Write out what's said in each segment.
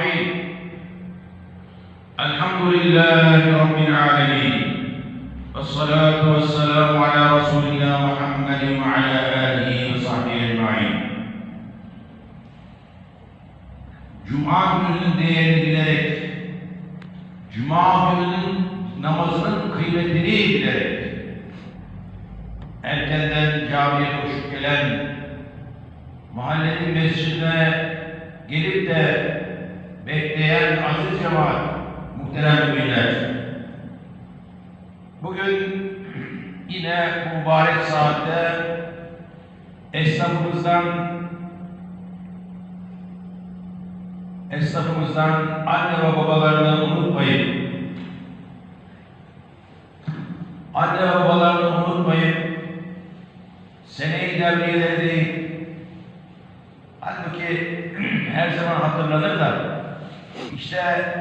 الرحيم الحمد لله رب العالمين والصلاة والسلام على رسولنا محمد وعلى آله وصحبه أجمعين Cuma gününün değerini bilerek, Cuma gününün namazının kıymetini bilerek, erkenden camiye koşup gelen, mahallenin mescidine gelip de bekleyen aziz cemaat, muhterem müminler. Bugün yine bu mübarek saatte esnafımızdan esnafımızdan anne ve babalarını unutmayın. Anne ve babalarını unutmayın. Seneyi devriyeleri değil. Halbuki her zaman hatırlanır da işte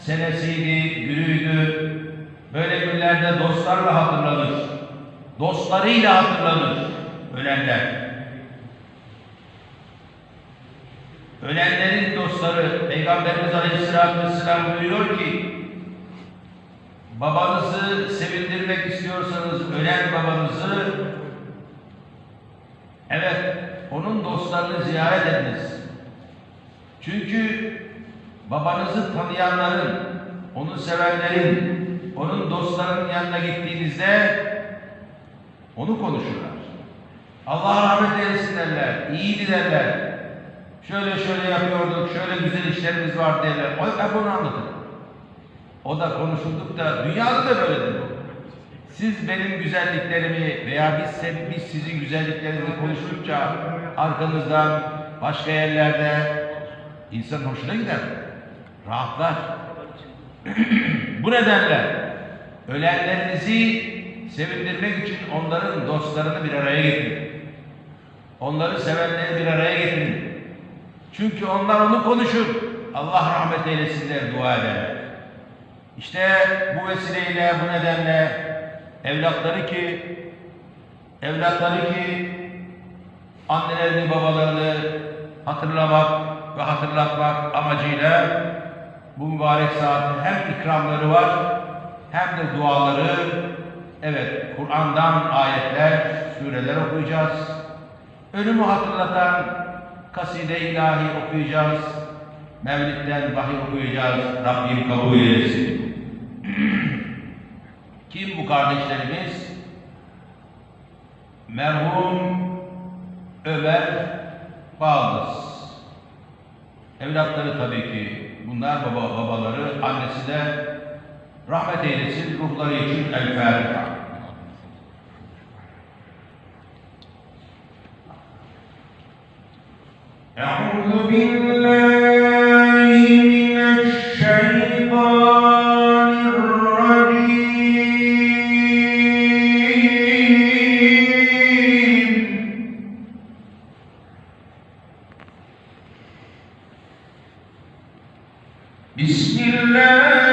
senesiydi, günüydü. Böyle günlerde dostlarla hatırlanır. Dostlarıyla hatırlanır ölenler. Ölenlerin dostları Peygamberimiz Aleyhisselatü Vesselam buyuruyor ki babanızı sevindirmek istiyorsanız ölen babanızı evet onun dostlarını ziyaret ediniz. Çünkü babanızı tanıyanların, onu sevenlerin, onun dostlarının yanına gittiğinizde onu konuşurlar. Allah rahmet eylesin derler, iyiydi derler. Şöyle şöyle yapıyorduk, şöyle güzel işlerimiz var derler. O hep onu anlatır. O da konuşulduk da dünyada da böyledir bu. Siz benim güzelliklerimi veya biz, biz sizin güzelliklerinizi konuştukça arkanızdan başka yerlerde insan hoşuna gider. Rahatlar. bu nedenle ölenlerinizi sevindirmek için onların dostlarını bir araya getirin. Onları sevenleri bir araya getirin. Çünkü onlar onu konuşur. Allah rahmet eylesinler, dua ederler. İşte bu vesileyle, bu nedenle evlatları ki evlatları ki annelerini, babalarını hatırlamak ve hatırlatmak amacıyla bu mübarek saatte hem ikramları var hem de duaları evet Kur'an'dan ayetler, sureler okuyacağız. Ölümü hatırlatan kaside ilahi okuyacağız. Mevlid'den vahiy okuyacağız. Rabbim kabul eylesin. Kim bu kardeşlerimiz? Merhum Ömer Bağlıs. Evlatları tabii ki bunlar baba babaları, annesi de rahmet eylesin ruhları için El Fatiha. أعوذ بالله الله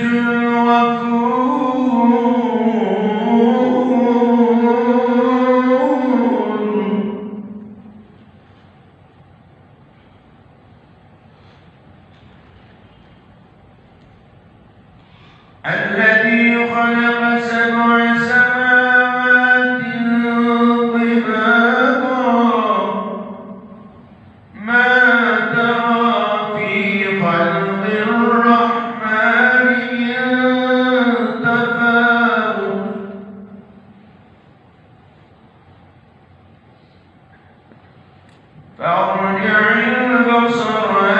فارجع البصر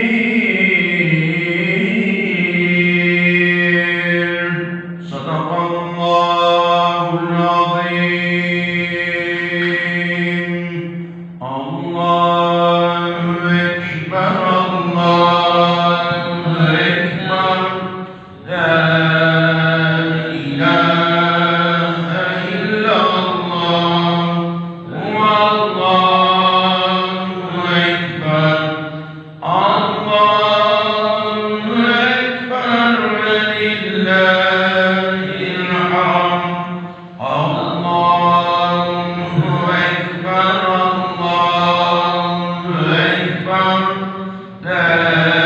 Allah. لا